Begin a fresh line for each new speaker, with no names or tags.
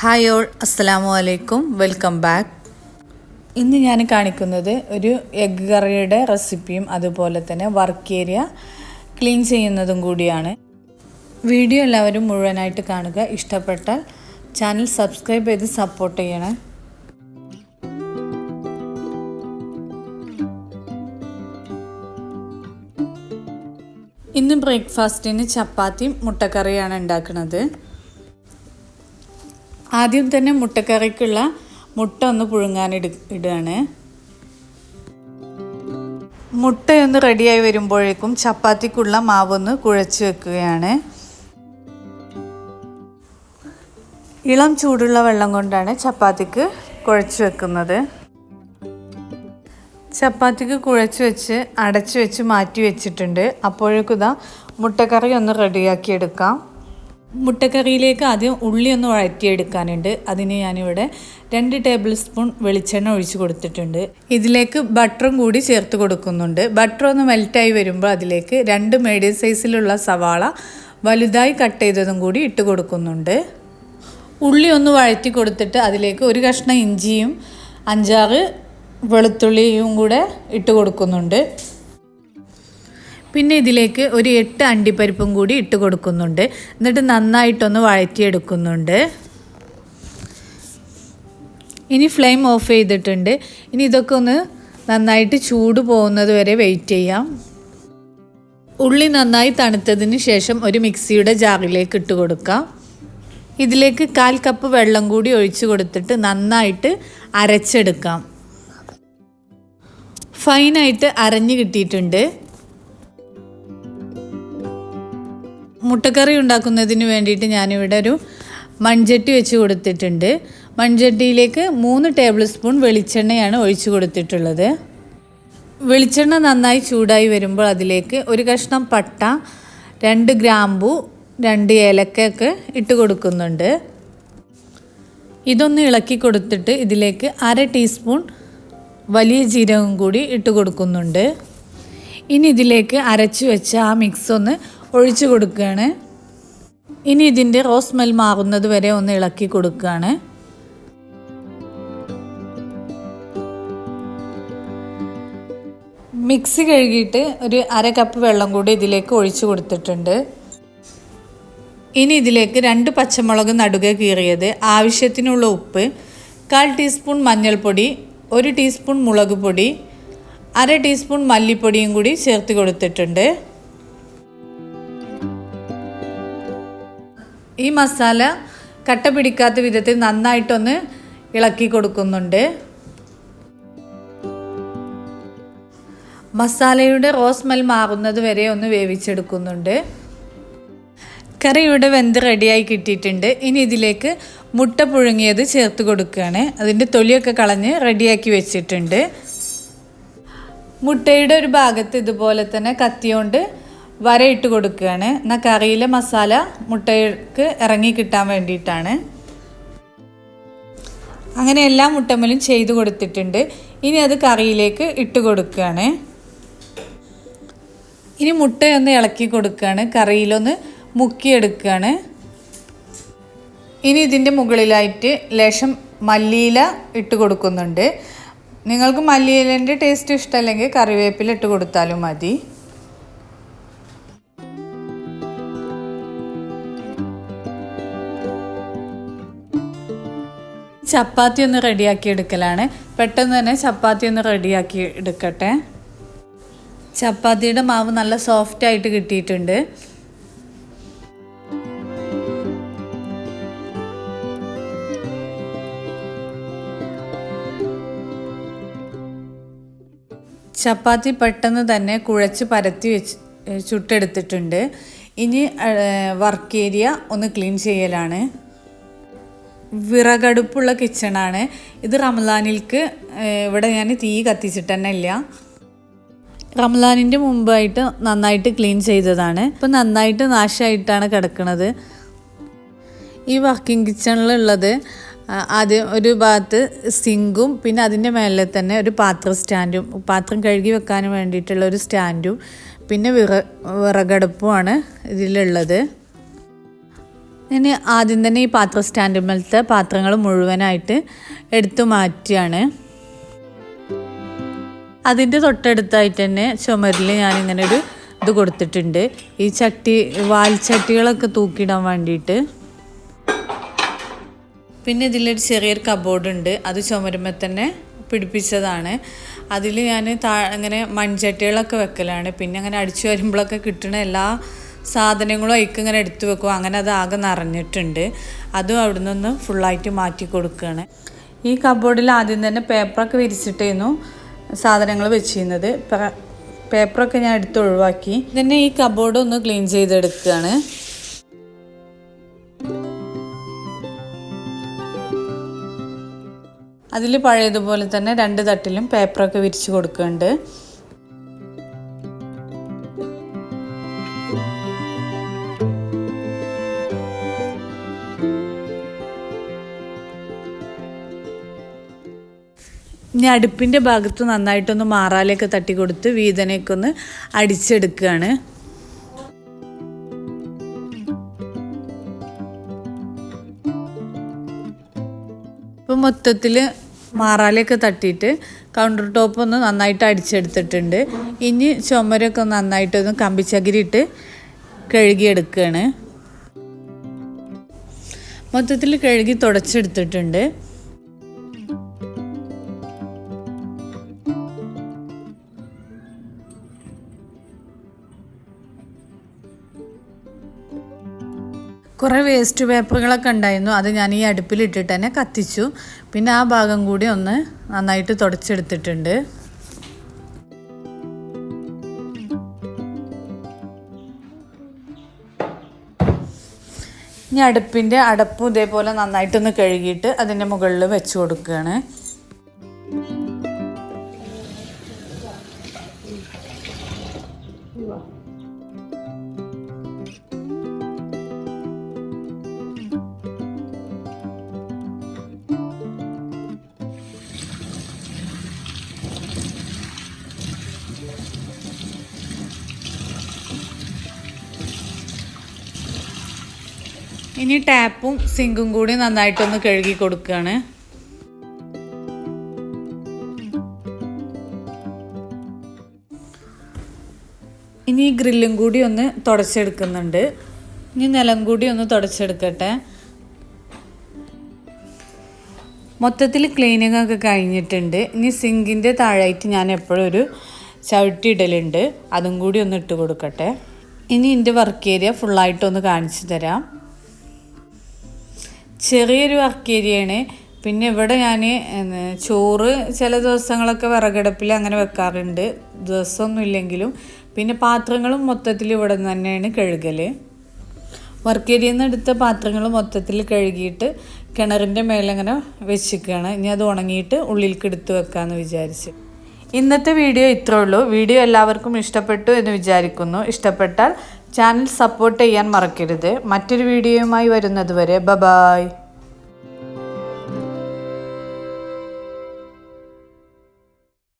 Hi all അസ്സലാമു അലൈക്കും welcome back ഇന്ന് ഞാൻ കാണിക്കുന്നത് ഒരു എഗ് കറിയുടെ റെസിപ്പിയും അതുപോലെ തന്നെ വർക്ക് ഏരിയ ക്ലീൻ ചെയ്യുന്നതും കൂടിയാണ്. വീഡിയോ എല്ലാവരും മുഴുവനായിട്ട് കാണുക. ഇഷ്ടപ്പെട്ടാൽ ചാനൽ സബ്സ്ക്രൈബ് ചെയ്ത് സപ്പോർട്ട് ചെയ്യണേ. ഇന്ന് ബ്രേക്ക്ഫാസ്റ്റിന് ചപ്പാത്തിയും മുട്ടക്കറിയാണ് ഉണ്ടാക്കുന്നത്. ആദ്യം തന്നെ മുട്ടക്കറിക്കുള്ള മുട്ട ഒന്ന് പുഴുങ്ങാൻ ഇട ഇടുകയാണ്. മുട്ടയൊന്ന് റെഡിയായി വരുമ്പോഴേക്കും ചപ്പാത്തിക്കുള്ള മാവൊന്ന് കുഴച്ച് വെക്കുകയാണ്. ഇളം ചൂടുള്ള വെള്ളം കൊണ്ടാണ് ചപ്പാത്തിക്ക് കുഴച്ച് വെക്കുന്നത്. ചപ്പാത്തിക്ക് കുഴച്ച് വെച്ച് അടച്ച് വെച്ച് മാറ്റി വെച്ചിട്ടുണ്ട്. അപ്പോഴേക്കും ഇതാ മുട്ടക്കറി ഒന്ന് റെഡിയാക്കി എടുക്കാം. മുട്ടക്കറിയിലേക്ക് ആദ്യം ഉള്ളി ഒന്ന് വഴറ്റിയെടുക്കാനുണ്ട്. അതിന് ഞാനിവിടെ രണ്ട് ടേബിൾ സ്പൂൺ വെളിച്ചെണ്ണ ഒഴിച്ച് കൊടുത്തിട്ടുണ്ട്. ഇതിലേക്ക് ബട്ടറും കൂടി ചേർത്ത് കൊടുക്കുന്നുണ്ട്. ബട്ടർ ഒന്ന് മെൽറ്റായി വരുമ്പോൾ അതിലേക്ക് രണ്ട് മീഡിയം സൈസിലുള്ള സവാള വലുതായി കട്ട് ചെയ്തതും കൂടി ഇട്ട് കൊടുക്കുന്നുണ്ട്. ഉള്ളി ഒന്ന് വഴറ്റി കൊടുത്തിട്ട് അതിലേക്ക് ഒരു കഷ്ണം ഇഞ്ചിയും അഞ്ചാറ് വെളുത്തുള്ളിയും കൂടെ ഇട്ട് കൊടുക്കുന്നുണ്ട്. പിന്നെ ഇതിലേക്ക് ഒരു എട്ട് അണ്ടിപ്പരിപ്പും കൂടി ഇട്ട് കൊടുക്കുന്നുണ്ട്. എന്നിട്ട് നന്നായിട്ടൊന്ന് വഴറ്റിയെടുക്കുന്നുണ്ട്. ഇനി ഫ്ലെയിം ഓഫ് ചെയ്തിട്ടുണ്ട്. ഇനി ഇതൊക്കെ ഒന്ന് നന്നായിട്ട് ചൂട് പോകുന്നത് വരെ വെയിറ്റ് ചെയ്യാം. ഉള്ളി നന്നായി തണുത്തതിന് ശേഷം ഒരു മിക്സിയുടെ ജാറിലേക്ക് ഇട്ട് കൊടുക്കാം. ഇതിലേക്ക് കാൽ കപ്പ് വെള്ളം കൂടി ഒഴിച്ചു കൊടുത്തിട്ട് നന്നായിട്ട് അരച്ചെടുക്കാം. ഫൈനായിട്ട് അരഞ്ഞു കിട്ടിയിട്ടുണ്ട്. മുട്ടക്കറി ഉണ്ടാക്കുന്നതിന് വേണ്ടിയിട്ട് ഞാനിവിടെ ഒരു മൺചട്ടി വെച്ച് കൊടുത്തിട്ടുണ്ട്. മൺചട്ടിയിലേക്ക് മൂന്ന് ടേബിൾ സ്പൂൺ വെളിച്ചെണ്ണയാണ് ഒഴിച്ചു കൊടുത്തിട്ടുള്ളത്. വെളിച്ചെണ്ണ നന്നായി ചൂടായി വരുമ്പോൾ അതിലേക്ക് ഒരു കഷ്ണം പട്ട രണ്ട് ഗ്രാമ്പു രണ്ട് ഏലക്കയൊക്കെ ഇട്ട് കൊടുക്കുന്നുണ്ട്. ഇതൊന്ന് ഇളക്കി കൊടുത്തിട്ട് ഇതിലേക്ക് അര ടീസ്പൂൺ വലിയ ജീരകം കൂടി ഇട്ട് കൊടുക്കുന്നുണ്ട്. ഇനി ഇതിലേക്ക് അരച്ചു വെച്ച ആ മിക്സ് ഒന്ന് ഒഴിച്ചു കൊടുക്കുകയാണ്. ഇനി ഇതിന്റെ റോസ് സ്മെൽ മാറുന്നത് വരെ ഒന്ന് ഇളക്കി കൊടുക്കുകയാണ്. മിക്സി കഴുകിയിട്ട് ഒരു അര കപ്പ് വെള്ളം കൂടി ഇതിലേക്ക് ഒഴിച്ചു കൊടുത്തിട്ടുണ്ട്. ഇനി ഇതിലേക്ക് രണ്ട് പച്ചമുളക് നടുക കീറിയത് ആവശ്യത്തിനുള്ള ഉപ്പ് കാൽ ടീസ്പൂൺ മഞ്ഞൾപ്പൊടി ഒരു ടീസ്പൂൺ മുളക് പൊടി അര ടീസ്പൂൺ മല്ലിപ്പൊടിയും കൂടി ചേർത്ത് കൊടുത്തിട്ടുണ്ട്. ഈ മസാല കട്ട പിടിക്കാത്ത വിധത്തിൽ നന്നായിട്ടൊന്ന് ഇളക്കി കൊടുക്കുന്നുണ്ട്. മസാലയുടെ റോസ് മാറുന്നത് വരെ ഒന്ന് വേവിച്ചെടുക്കുന്നുണ്ട്. കറി ഇവിടെ വെന്ത് റെഡിയായി കിട്ടിയിട്ടുണ്ട്. ഇനി ഇതിലേക്ക് മുട്ട പുഴുങ്ങിയത് ചേർത്ത് കൊടുക്കുകയാണ്. അതിന്റെ തൊലിയൊക്കെ കളഞ്ഞ് റെഡിയാക്കി വെച്ചിട്ടുണ്ട്. മുട്ടയുടെ ഒരു ഭാഗത്ത് ഇതുപോലെ തന്നെ കത്തിയോണ്ട് വരയിട്ട് കൊടുക്കുകയാണ്. എന്നാൽ കറിയിലെ മസാല മുട്ടയ്ക്ക് ഇറങ്ങി കിട്ടാൻ വേണ്ടിയിട്ടാണ്. അങ്ങനെ എല്ലാ മുട്ടമ്മലും ചെയ്തു കൊടുത്തിട്ടുണ്ട്. ഇനി അത് കറിയിലേക്ക് ഇട്ട് കൊടുക്കുകയാണ്. ഇനി മുട്ടയൊന്ന് ഇളക്കി കൊടുക്കുകയാണ്. കറിയിലൊന്ന് മുക്കിയെടുക്കുകയാണ്. ഇനി ഇതിന്റെ മുകളിലായിട്ട് ലേശം മല്ലിയില ഇട്ട് കൊടുക്കുന്നുണ്ട്. നിങ്ങൾക്ക് മല്ലിയിലന്റെ ടേസ്റ്റ് ഇഷ്ടമല്ലെങ്കിൽ കറിവേപ്പില ഇട്ട് കൊടുത്താലും മതി. ചപ്പാത്തി ഒന്ന് റെഡിയാക്കി എടുക്കലാണ്. പെട്ടെന്ന് തന്നെ ചപ്പാത്തി ഒന്ന് റെഡിയാക്കി എടുക്കട്ടെ. ചപ്പാത്തിയുടെ മാവ് നല്ല സോഫ്റ്റ് ആയിട്ട് കിട്ടിയിട്ടുണ്ട്. ചപ്പാത്തി പെട്ടെന്ന് തന്നെ കുഴച്ച് പരത്തി വെച്ച് ചുട്ടെടുത്തിട്ടുണ്ട്. ഇനി വർക്ക് ഏരിയ ഒന്ന് ക്ലീൻ ചെയ്യലാണ്. വിറകടുപ്പുള്ള കിച്ചണാണ്. ഇത് റംലാനിൽക്ക് ഇവിടെ ഞാൻ തീ കത്തിച്ചിട്ട് തന്നെ ഇല്ല റംലാനിന്റെ മുമ്പായിട്ട് നന്നായിട്ട് ക്ലീൻ ചെയ്തതാണ്. ഇപ്പം നന്നായിട്ട് നാശമായിട്ടാണ് കിടക്കുന്നത് ഈ വർക്കിംഗ് കിച്ചണിലുള്ളത് ആദ്യം ഒരു ഭാഗത്ത് സിങ്കും പിന്നെ അതിന്റെ മേലെ തന്നെ ഒരു പാത്ര സ്റ്റാൻഡും പാത്രം കഴുകി വെക്കാൻ വേണ്ടിയിട്ടുള്ള ഒരു സ്റ്റാൻഡും പിന്നെ വിറ വിറകടുപ്പുമാണ് ഇതിലുള്ളത്. ഞാൻ ആദ്യം തന്നെ ഈ പാത്ര സ്റ്റാൻഡിന്മേലത്തെ പാത്രങ്ങൾ മുഴുവനായിട്ട് എടുത്തു മാറ്റിയാണ് അതിന്റെ തൊട്ടടുത്തായിട്ട് തന്നെ ചുമരിൽ ഞാനിങ്ങനെ ഒരു ഇത് കൊടുത്തിട്ടുണ്ട്. ഈ ചട്ടി വാൽച്ചട്ടികളൊക്കെ തൂക്കിയിടാൻ വേണ്ടിയിട്ട്. പിന്നെ ഇതിലൊരു ചെറിയൊരു കബോർഡ് ഉണ്ട് അത് ചുമരുമ്പോൾ തന്നെ പിടിപ്പിച്ചതാണ്. അതിൽ ഞാൻ താ അങ്ങനെ മൺചട്ടികളൊക്കെ വെക്കലാണ്. പിന്നെ അങ്ങനെ അടിച്ചു വരുമ്പോഴൊക്കെ കിട്ടുന്ന എല്ലാ സാധനങ്ങളും അതിക്ക് ഇങ്ങനെ എടുത്തു വെക്കും അങ്ങനെ അത് ആകെ നിറഞ്ഞിട്ടുണ്ട്. അതും അവിടെ നിന്ന് ഫുള്ളായിട്ട് മാറ്റി കൊടുക്കുകയാണ്. ഈ കബോർഡിൽ ആദ്യം തന്നെ പേപ്പറൊക്കെ വിരിച്ചിട്ടായിരുന്നു സാധനങ്ങൾ വെച്ചിരുന്നത്. പേപ്പറൊക്കെ ഞാൻ എടുത്ത് ഒഴിവാക്കി. തന്നെ ഈ കബോർഡ് ഒന്ന് ക്ലീൻ ചെയ്തെടുക്കുകയാണ്. അതിൽ പഴയതുപോലെ തന്നെ രണ്ട് തട്ടിലും പേപ്പറൊക്കെ വിരിച്ച് കൊടുക്കുന്നുണ്ട്. ഇനി അടുപ്പിന്റെ ഭാഗത്ത് നന്നായിട്ടൊന്ന് മാറാലേക്ക് തട്ടി കൊടുത്ത് വീതനയൊക്കെ ഒന്ന് അടിച്ചെടുക്കുകയാണ് ഇപ്പം മൊത്തത്തിൽ മാറാലയൊക്കെ തട്ടിയിട്ട് കൗണ്ടർ ടോപ്പ് ഒന്ന് നന്നായിട്ട് അടിച്ചെടുത്തിട്ടുണ്ട്. ഇനി ചുമരൊക്കെ നന്നായിട്ടൊന്ന് കമ്പിച്ചകിരിയിട്ട് കഴുകിയെടുക്കുകയാണ് മൊത്തത്തിൽ കഴുകി തുടച്ചെടുത്തിട്ടുണ്ട്. കുറേ വേസ്റ്റ് പേപ്പറുകളൊക്കെ ഉണ്ടായിരുന്നു. അത് ഞാൻ ഈ അടുപ്പിലിട്ടിട്ട് തന്നെ കത്തിച്ചു. പിന്നെ ആ ഭാഗം കൂടി ഒന്ന് നന്നായിട്ട് തുടച്ചെടുത്തിട്ടുണ്ട്. ഇനി അടുപ്പിന്റെ അടപ്പും ഇതേപോലെ നന്നായിട്ടൊന്ന് കഴുകിയിട്ട് അതിന്റെ മുകളിൽ വെച്ച് കൊടുക്കുകയാണ്. ഇനി ടാപ്പും സിങ്കും കൂടി നന്നായിട്ടൊന്ന് കഴുകി കൊടുക്കുകയാണ്. ഇനി ഗ്രില്ലും കൂടി ഒന്ന് തുടച്ചെടുക്കുന്നുണ്ട്. ഇനി നിലം കൂടി ഒന്ന് തുടച്ചെടുക്കട്ടെ. മൊത്തത്തിൽ ക്ലീനിങ് ഒക്കെ കഴിഞ്ഞിട്ടുണ്ട്. ഇനി സിങ്കിന്റെ താഴായിട്ട് ഞാൻ എപ്പോഴും ഒരു ചവിട്ടി ഇടലുണ്ട് അതും കൂടി ഒന്ന് ഇട്ട് കൊടുക്കട്ടെ. ഇനി എന്റെ വർക്ക് ഏരിയ ഫുള്ളായിട്ടൊന്ന് കാണിച്ചു തരാം. ചെറിയൊരു വർക്ക് ഏരിയയാണ് പിന്നെ ഇവിടെ ഞാൻ ചോറ് ചില ദിവസങ്ങളൊക്കെ വിറകടുപ്പിൽ അങ്ങനെ വെക്കാറുണ്ട്. ദിവസമൊന്നും ഇല്ലെങ്കിലും പിന്നെ പാത്രങ്ങളും മൊത്തത്തിൽ ഇവിടെ നിന്ന് തന്നെയാണ് കഴുകൽ വർക്ക് ഏരിയയിൽ നിന്ന് എടുത്ത പാത്രങ്ങൾ മൊത്തത്തിൽ കഴുകിയിട്ട് കിണറിന്റെ മേലെ അങ്ങനെ വെച്ചിരിക്കുകയാണ് ഇനി അത് ഉണങ്ങിയിട്ട് ഉള്ളിലേക്ക് എടുത്ത് വെക്കാമെന്ന് വിചാരിച്ച്. ഇന്നത്തെ വീഡിയോ ഇത്രേ ഉള്ളൂ. വീഡിയോ എല്ലാവർക്കും ഇഷ്ടപ്പെട്ടു എന്ന് വിചാരിക്കുന്നു. ഇഷ്ടപ്പെട്ടാൽ ചാനൽ സപ്പോർട്ട് ചെയ്യാൻ മറക്കരുത്. മറ്റൊരു വീഡിയോയുമായി വരുന്നത് വരെ ബ ബായ്